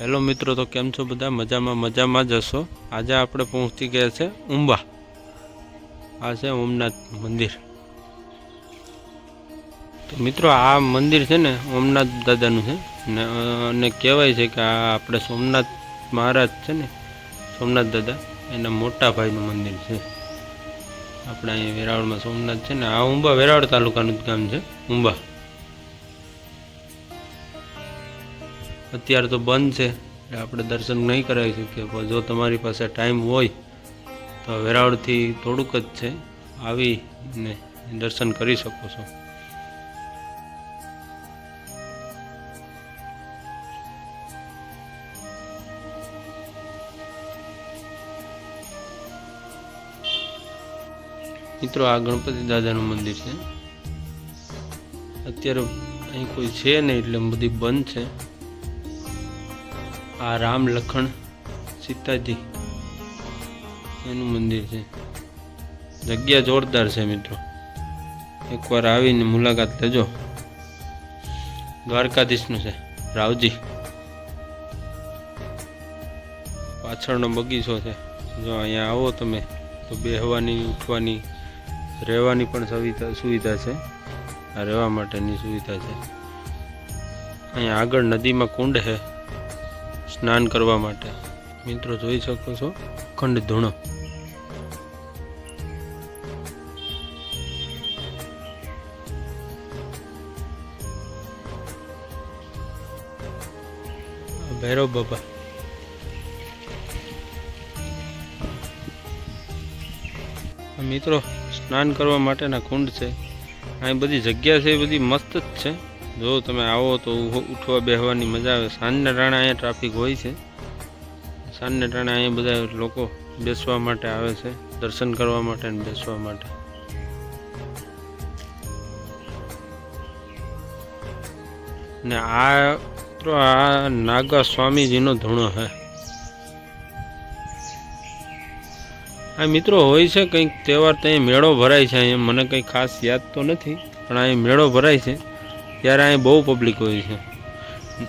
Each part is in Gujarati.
હેલો મિત્રો, તો કેમ છો બધા? મજામાં મજામાં જ હશો. આજે આપણે પહોંચી ગયા છે ઉંબા. આ છે ઓમનાથ મંદિર. તો મિત્રો, આ મંદિર છે ને ઓમનાથ દાદાનું છે. ને, અને કહેવાય છે કે આ આપણે સોમનાથ મહારાજ છે ને, સોમનાથ દાદા, એના મોટા ભાઈનું મંદિર છે. આપણે અહીંયા વેરાવળમાં સોમનાથ છે ને, આ ઉંબા વેરાવળ તાલુકાનું જ ગામ છે, ઉંબા. અત્યારે તો બંધ છે. એટલે આપણે દર્શન નહીં કરાવી શકીએ. પણ જો તમારી પાસે ટાઈમ હોય, તો વેરાવળથી થોડુંક જ છે. આવીને દર્શન કરી શકો છો. મિત્રો, આ ગણપતિ દાદાનું મંદિર છે. અત્યારે અહીં કોઈ છે નહીં, એટલે બધી બંધ છે. આ રામ લખણ સીતાજી. એનું મંદિર છે. જગ્યા જોરદાર છે મિત્રો. એકવાર આવીને મુલાકાત લેજો. દ્વારકાધીશનું છે, રાવજી. પાછળનો બગીચો છે. જો અહીંયા આવો તમે, તો બેહવાની, ઉઠવાની, રહેવાની પણ સુવિધા સુવિધા છે. રહેવા માટેની સુવિધા છે. અહીંયા આગળ નદીમાં કુંડ છે. સ્નાન કરવા માટે. મિત્રો, જોઈ શકો છો ખંડ ધૂણો. ભૈરવ બાબા. મિત્રો, સ્નાન કરવા માટેના કુંડ છે. અહીં બધી જગ્યા છે, એ બધી મસ્ત જ છે. જો તમે આવો તો ઉઠવા બેસવાની મજા આવે. સાંજના ટાણે અહીંયા ટ્રાફિક હોય છે. સાંજના ટાણે અહીંયા બધા લોકો બેસવા માટે આવે છે. દર્શન કરવા માટે અને બેસવા માટે. ને આ મિત્રો આ નાગા સ્વામીજીનો ધૂણો છે. આ મિત્રો હોય છે કંઈક તહેવાર ત્યાં મેળો ભરાય છે. અહીંયા મને કંઈ ખાસ યાદ તો નથી, પણ અહીં મેળો ભરાય છે. ત્યારે અહીં બહુ પબ્લિક હોય છે.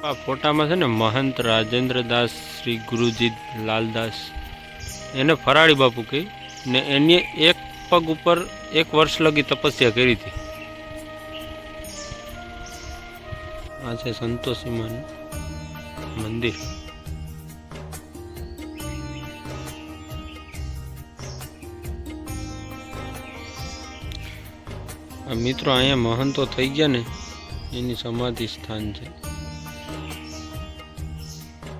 આ ફોટામાં છે ને મહંત રાજેન્દ્ર દાસ શ્રી ગુરુજી લાલદાસ. એને ફરાળી બાપુ કહી ને એની એક પગ ઉપર એક વર્ષ લગી તપસ્યા કરી હતી. આ છે સંતોષીમાનું મંદિર. મિત્રો અહીંયા મહંતો થઈ ગયા ને એની સમાધિ સ્થાન છે.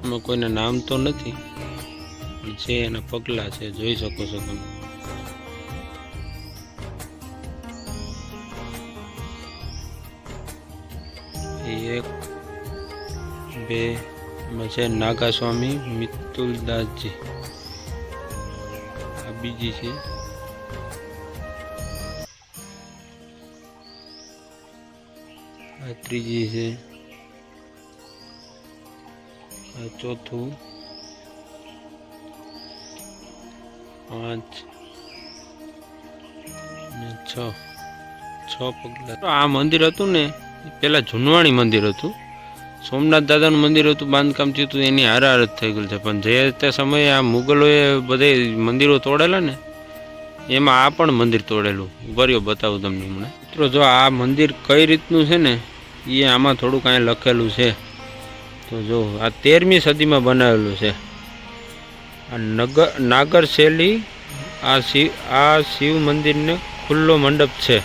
એમાં કોઈને નામ તો નથી છે એના પગલા છે, જોઈ શકો છો તમે. એક, બે, એમાં છે નાગા સ્વામી મિત્તુલદાસજી. આ બીજી છે. આ ત્રીજી છે. આ ચોથું. પાંચ. ને છ. છ પગલા. આ મંદિર હતું ને પેલા જૂનવાણી મંદિર હતું. સોમનાથ દાદાનું મંદિર હતું, બાંધકામ થયું હતું, એની હારાહાર થઈ ગયું છે. પણ જે તે સમયે આ મુગલોએ બધે મંદિરો તોડેલા ને, એમાં આ પણ મંદિર તોડેલું. ઉભર્યો બતાવું તમને હમણાં. મિત્રો, જો આ મંદિર કઈ રીતનું છે ને એ આમાં થોડું કાંઈ લખેલું છે. તો જો, આ તેરમી સદીમાં બનાવેલું છે. આ નગર નાગર શૈલી, આ શિવ આ શિવ મંદિરને ખુલ્લો મંડપ છે.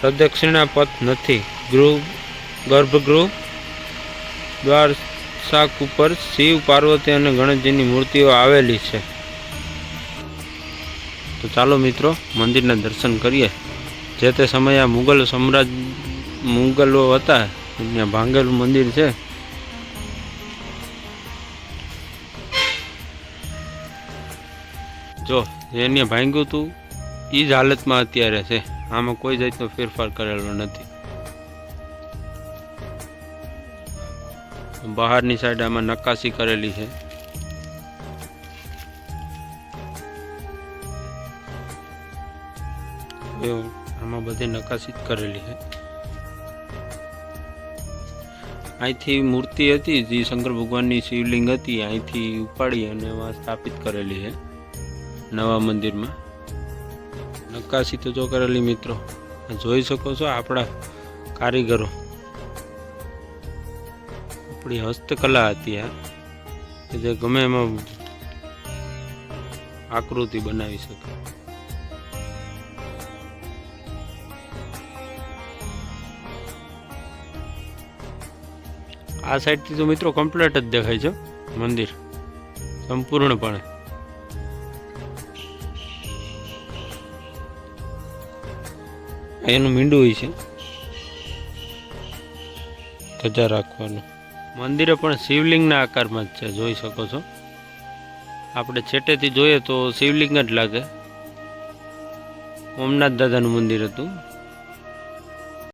પ્રદક્ષિણા પથ નથી. ગૃહ, ગર્ભગૃહ દ્વાર શાક ઉપર શિવ, પાર્વતી અને ગણેશજીની મૂર્તિઓ આવેલી છે. તો ચાલો મિત્રો, મંદિરના દર્શન કરીએ. જે તે સમયે આ મુગલ સામ્રાજ મુગલો હતા. ત્યાં ભાંગેલું મંદિર છે. જો એને ભાંગ્યું હતું એ જ હાલતમાં અત્યારે છે. આમાં કોઈ જાતનો ફેરફાર કરેલો નથી. બહારની સાઈડ આમાં નકાશી કરેલી છે. આમાં બધી નકાશી જ કરેલી છે. અહીંથી મૂર્તિ હતી, જે શંકર ભગવાનની શિવલિંગ હતી, અહીંથી ઉપાડી અને સ્થાપિત કરેલી છે, નવા મંદિરમાં. નક્કાશી તો જો કરેલી મિત્રો જોઈ શકો છો આપણા કારીગરો. આપણી હસ્તકલા હતી આ કે જે ગમે એમાં આકૃતિ બનાવી શકે આ સાઈડથી તો મિત્રો કમ્પ્લીટ જ દેખાય છે મંદિર. સંપૂર્ણપણે. એનું મીંડું હોય છે. ધજા રાખવાનું. મંદિરે પણ શિવલિંગના આકારમાં જ છે, જોઈ શકો છો. આપણે છેટેથી જોઈએ તો શિવલિંગ જ લાગે. ઓમનાથ દાદાનું મંદિર હતું.